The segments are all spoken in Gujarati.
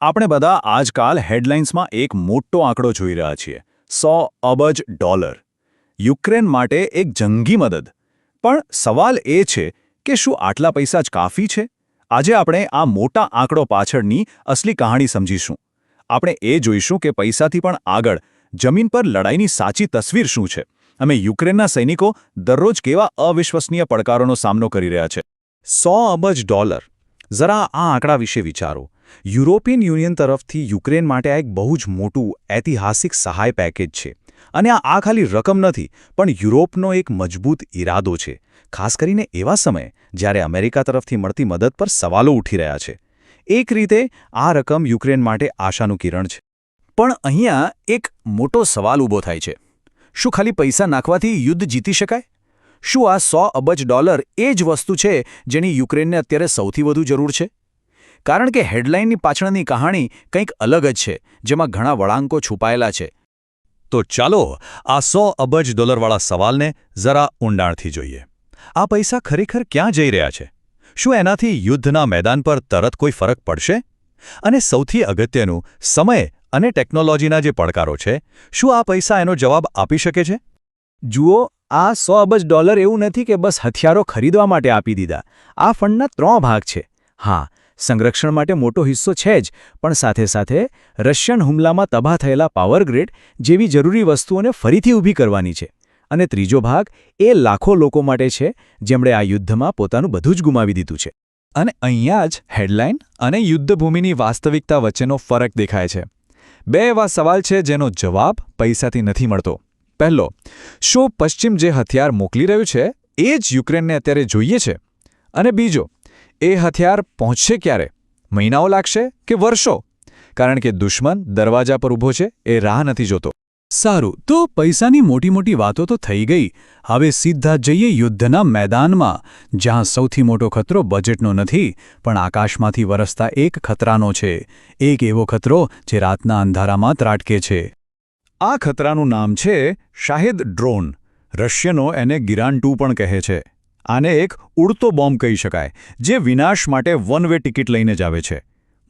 આપણે બધા આજકાલ હેડલાઇન્સમાં એક મોટો આંકડો જોઈ રહ્યા છીએ. સો અબજ ડોલર. યુક્રેન માટે એક જંગી મદદ. પણ સવાલ એ છે કે શું આટલા પૈસા જ કાફી છે? આજે આપણે આ મોટા આંકડો પાછળની અસલી કહાણી સમજીશું. આપણે એ જોઈશું કે પૈસાથી પણ આગળ જમીન પર લડાઈની સાચી તસવીર શું છે? અમે યુક્રેનના સૈનિકો દરરોજ કેવા અવિશ્વસનીય પડકારોનો સામનો કરી રહ્યા છે? સો અબજ ડોલર. જરા આ આંકડા વિશે વિચારો. યુરોપિયન યુનિયન તરફથી યુક્રેન માટે આ એક બહુ જ મોટું ઐતિહાસિક સહાય પેકેજ છે. અને આ આ ખાલી રકમ નથી, પણ યુરોપનો એક મજબૂત ઈરાદો છે. ખાસ કરીને એવા સમયે, જ્યારે અમેરિકા તરફથી મળતી મદદ પર સવાલો ઉઠી રહ્યા છે. એક રીતે, આ રકમ યુક્રેન માટે આશાનું કિરણ છે. પણ અહીંયા એક મોટો સવાલ ઊભો થાય છે. શું ખાલી પૈસા નાખવાથી યુદ્ધ જીતી શકાય? શું આ સો અબજ ડોલર એ જ વસ્તુ છે જેની યુક્રેનને અત્યારે સૌથી વધુ જરૂર છે? કારણ કે હેડલાઇનની પાછળની કહાણી કંઈક અલગ જ છે, જેમાં ઘણા વળાંકો છુપાયેલા છે. તો ચાલો આ સો અબજ ડોલરવાળા સવાલને જરા ઊંડાણથી જોઈએ. આ પૈસા ખરેખર ક્યાં જઈ રહ્યા છે? શું એનાથી યુદ્ધના મેદાન પર તરત કોઈ ફરક પડશે? અને સૌથી અગત્યનું, સમય અને ટેકનોલોજીના જે પડકારો છે, શું આ પૈસા એનો જવાબ આપી શકે છે? જુઓ આ સો અબજ ડોલર એવું નથી કે બસ હથિયારો ખરીદવા માટે આપી દીધા. આ ફંડના ત્રણ ભાગ છે. હા, સંરક્ષણ માટે મોટો હિસ્સો છે જ, પણ સાથે સાથે રશિયન હુમલામાં તબાહ થયેલા પાવર ગ્રીડ જેવી જરૂરી વસ્તુઓને ફરીથી ઊભી કરવાની છે. અને ત્રીજો ભાગ એ લાખો લોકો માટે છે, જેમણે આ યુદ્ધમાં પોતાનું બધું જ ગુમાવી દીધું છે. અને અહીંયા જ હેડલાઇન અને યુદ્ધભૂમિની વાસ્તવિકતા વચ્ચેનો ફરક દેખાય છે. બે એવા સવાલ છે જેનો જવાબ પૈસાથી નથી મળતો. પહેલો, શું પશ્ચિમ જે હથિયાર મોકલી રહ્યું છે, એ જ યુક્રેનને અત્યારે જોઈએ છે? અને બીજો, એ હથિયાર પહોંચશે ક્યારે? મહિનાઓ લાગશે કે વર્ષો? કારણ કે દુશ્મન દરવાજા પર ઊભો છે, એ રાહ નથી જોતો. સારું, તો પૈસાની મોટી મોટી વાતો તો થઈ ગઈ. હવે સીધા જઈએ યુદ્ધના મેદાનમાં, જ્યાં સૌથી મોટો ખતરો બજેટનો નથી, પણ આકાશમાંથી વરસતા એક ખતરાનો છે. એક એવો ખતરો જે રાતના અંધારામાં ત્રાટકે છે. આ ખતરાનું નામ છે શાહિદ ડ્રોન. રશિયનો એને ગિરાન ટુ પણ કહે છે. આને એક ઉડતો બોમ્બ કહી શકાય, જે વિનાશ માટે વન વે ટિકિટ લઈને જ આવે છે.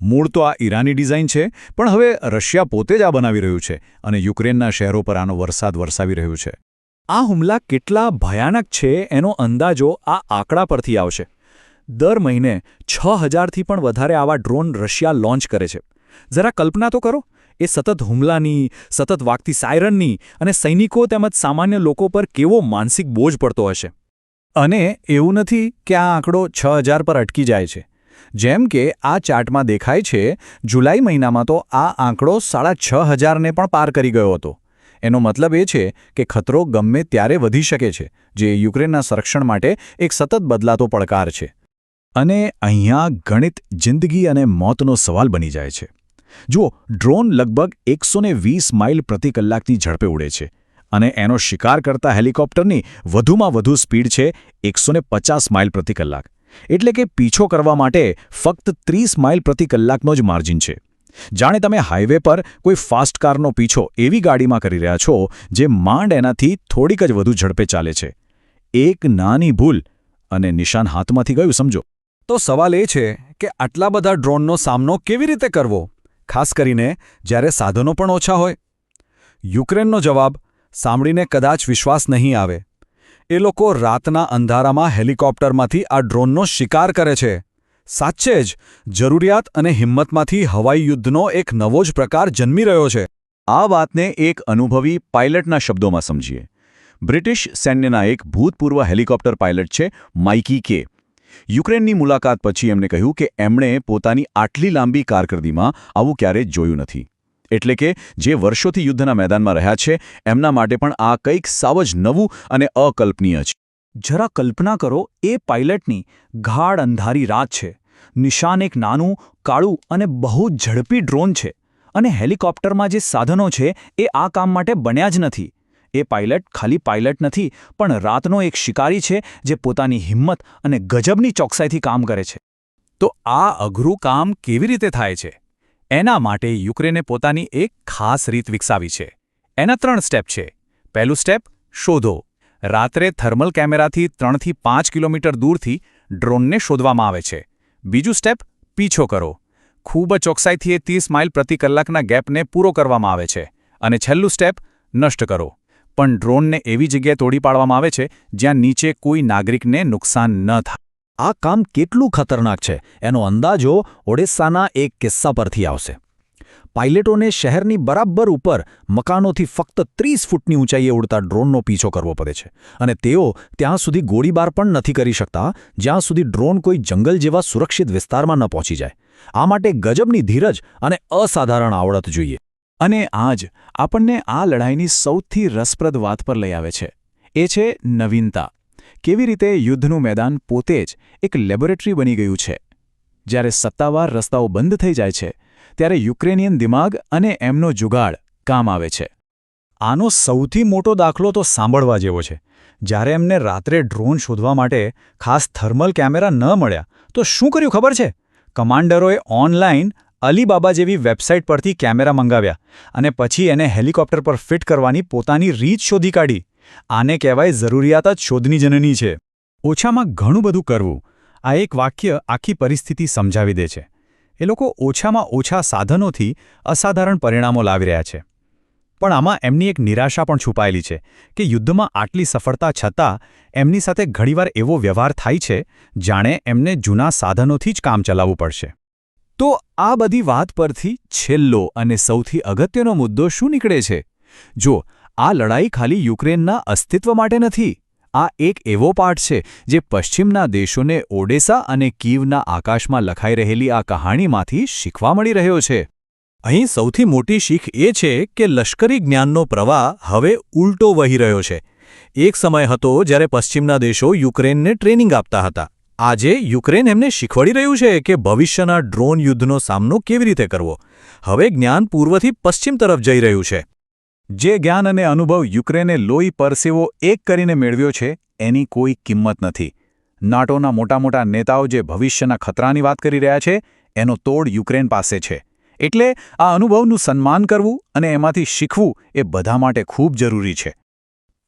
મૂળ તો આ ઈરાની ડિઝાઇન છે, પણ હવે રશિયા પોતે જ આ બનાવી રહ્યું છે અને યુક્રેનના શહેરો પર આનો વરસાદ વરસાવી રહ્યું છે. આ હુમલા કેટલા ભયાનક છે એનો અંદાજો આ આંકડા પરથી આવશે. દર મહિને છ હજારથી પણ વધારે આવા ડ્રોન રશિયા લોન્ચ કરે છે. જરા કલ્પના તો કરો એ સતત હુમલાની, સતત વાગતી સાયરનની અને સૈનિકો તેમજ સામાન્ય લોકો પર કેવો માનસિક બોજ પડતો હશે? અને એવું નથી કે આ આંકડો છ પર અટકી જાય છે. જેમ કે આ ચાર્ટમાં દેખાય છે, જુલાઈ મહિનામાં તો આ આંકડો સાડા છ હજારને પણ પાર કરી ગયો હતો. એનો મતલબ એ છે કે ખતરો ગમે ત્યારે વધી શકે છે, જે યુક્રેનના સંરક્ષણ માટે એક સતત બદલાતો પડકાર છે. અને અહીંયા ગણિત જિંદગી અને મોતનો સવાલ બની જાય છે. જુઓ, ડ્રોન લગભગ એકસો માઇલ પ્રતિ કલાકની ઝડપે ઉડે છે અને એનો શિકાર કરતા હેલિકોપ્ટરની વધુમાં વધુ સ્પીડ છે એકસો માઇલ પ્રતિ કલાક. એટલે કે પીછો કરવા માટે ફક્ત ત્રીસ માઇલ પ્રતિ કલાકનો જ માર્જિન છે. જાણે તમે હાઇવે પર કોઈ ફાસ્ટ કારનો પીછો એવી ગાડીમાં કરી રહ્યા છો જે માંડ એનાથી થોડીક જ વધુ ઝડપે ચાલે છે. એક નાની ભૂલ અને નિશાન હાથમાંથી ગયું, સમજો. તો સવાલ એ છે કે આટલા બધા ડ્રોનનો સામનો કેવી રીતે કરવો? ખાસ કરીને જ્યારે સાધનો પણ ઓછા હોય. યુક્રેનનો જવાબ સાંભળીને કદાચ વિશ્વાસ નહીં આવે. એ લોકો રાતના અંધારામાં હેલિકોપ્ટરમાંથી આ ડ્રોનનો શિકાર કરે છે. સાચે જ, જરૂરિયાત અને હિંમતમાંથી હવાઈ યુદ્ધનો એક નવો જ પ્રકાર જન્મી રહ્યો છે. આ વાતને એક અનુભવી પાયલટના શબ્દોમાં સમજીએ. બ્રિટિશ સૈન્યના એક ભૂતપૂર્વ હેલિકોપ્ટર પાયલટ છે, માઇકી કે. યુક્રેનની મુલાકાત પછી એમણે કહ્યું કે એમણે પોતાની આટલી લાંબી કારકિર્દીમાં આવું ક્યારેય જોયું નથી. એટલે કે જે વર્ષોથી યુદ્ધના મેદાનમાં રહ્યા છે, એમના માટે પણ આ કંઈક સાવ જ નવું અને અકલ્પનીય છે. જરા કલ્પના કરો, એ પાઇલટની ગાઢ અંધારી રાત છે. નિશાન એક નાનું, કાળું અને બહુ ઝડપી ડ્રોન છે. અને હેલિકોપ્ટરમાં જે સાધનો છે, એ આ કામ માટે બન્યા જ નથી. એ પાયલટ ખાલી પાયલટ નથી, પણ રાતનો એક શિકારી છે જે પોતાની હિંમત અને ગજબની ચોકસાઈથી કામ કરે છે. તો આ અઘરું કામ કેવી રીતે થાય છે? એના માટે યુક્રેને પોતાની એક ખાસ રીત વિકસાવી છે. એના ત્રણ સ્ટેપ છે. પહેલું સ્ટેપ, શોધો. રાત્રે થર્મલ કેમેરાથી ત્રણથી પાંચ કિલોમીટર દૂરથી ડ્રોનને શોધવામાં આવે છે. બીજું સ્ટેપ, પીછો કરો. ખૂબ ચોકસાઈથી એ ત્રીસ માઇલ પ્રતિ કલાકના ગેપને પૂરો કરવામાં આવે છે. અને છેલ્લું સ્ટેપ, નષ્ટ કરો. પણ ડ્રોનને એવી જગ્યાએ તોડી પાડવામાં આવે છે જ્યાં નીચે કોઈ નાગરિકને નુકસાન ન થાય. આ કામ કેટલું ખતરનાક છે એનો અંદાજો ઓડિશાના એક કિસ્સા પરથી આવશે. પાઇલટોને શહેરની બરાબર ઉપર મકાનોથી ફક્ત ત્રીસ ફૂટની ઊંચાઈએ ઉડતા ડ્રોનનો પીછો કરવો પડે છે અને તેઓ ત્યાં સુધી ગોળીબાર પણ નથી કરી શકતા જ્યાં સુધી ડ્રોન કોઈ જંગલ જેવા સુરક્ષિત વિસ્તારમાં ન પહોંચી જાય. આ માટે ગજબની ધીરજ અને અસાધારણ આવડત જોઈએ. અને આજ આપણને આ લડાઈની સૌથી રસપ્રદ વાત પર લઈ આવે છે. એ છે નવીનતા. કેવી રીતે યુદ્ધનું મેદાન પોતે જ એક લેબોરેટરી બની ગયું છે. જ્યારે સત્તાવાર રસ્તાઓ બંધ થઈ જાય છે, ત્યારે યુક્રેનિયન દિમાગ અને એમનો જુગાડ કામ આવે છે. આનો સૌથી મોટો દાખલો તો સાંભળવા જેવો છે. જ્યારે એમને રાત્રે ડ્રોન શોધવા માટે ખાસ થર્મલ કેમેરા ન મળ્યા, તો શું કર્યું ખબર છે? કમાન્ડરોએ ઓનલાઈન અલીબાબા જેવી વેબસાઇટ પરથી કેમેરા મંગાવ્યા અને પછી એને હેલિકોપ્ટર પર ફિટ કરવાની પોતાની રીત શોધી કાઢી. આને કહેવાય જરૂરિયાત જ શોધની જનની છે. ઓછામાં ઘણું બધું કરવું, આ એક વાક્ય આખી પરિસ્થિતિ સમજાવી દે છે. એ લોકો ઓછામાં ઓછા સાધનોથી અસાધારણ પરિણામો લાવી રહ્યા છે. પણ આમાં એમની એક નિરાશા પણ છુપાયેલી છે કે યુદ્ધમાં આટલી સફળતા છતાં એમની સાથે ઘણીવાર એવો વ્યવહાર થાય છે, જાણે એમને જૂના સાધનોથી જ કામ ચલાવવું પડશે. તો આ બધી વાત પરથી છેલ્લો અને સૌથી અગત્યનો મુદ્દો શું નીકળે છે? જો, આ લડાઈ ખાલી યુક્રેનના અસ્તિત્વ માટે નથી, આ એક એવો પાઠ છે જે પશ્ચિમના દેશોને ઓડેસા અને કીવના આકાશમાં લખાઈ રહેલી આ કહાણીમાંથી શીખવા મળી રહ્યો છે. અહીં સૌથી મોટી શીખ એ છે કે લશ્કરી જ્ઞાનનો પ્રવાહ હવે ઉલટો વહી રહ્યો છે. એક સમય હતો જ્યારે પશ્ચિમના દેશો યુક્રેનને ટ્રેનિંગ આપતા હતા. આજે યુક્રેન એમને શીખવાડી રહ્યું છે કે ભવિષ્યના ડ્રોન યુદ્ધનો સામનો કેવી રીતે કરવો. હવે જ્ઞાન પૂર્વથી પશ્ચિમ તરફ જઈ રહ્યું છે. જે જ્ઞાન અને અનુભવ યુક્રેને લોહી પરસેવો એક કરીને મેળવ્યો છે, એની કોઈ કિંમત નથી. નાટોના મોટા મોટા નેતાઓ જે ભવિષ્યના ખતરાની વાત કરી રહ્યા છે, એનો તોડ યુક્રેન પાસે છે. એટલે આ અનુભવનું સન્માન કરવું અને એમાંથી શીખવું એ બધા માટે ખૂબ જરૂરી છે.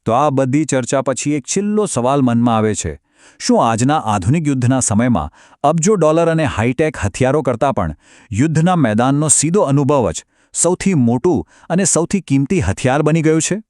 તો આ બધી ચર્ચા પછી એક છેલ્લો સવાલ મનમાં આવે છે. શું આજના આધુનિક યુદ્ધના સમયમાં અબજો ડોલર અને હાઈટેક હથિયારો કરતાં પણ યુદ્ધના મેદાનનો સીધો અનુભવ જ સૌથી મોટું અને સૌથી કિંમતી હથિયાર બની ગયું છે?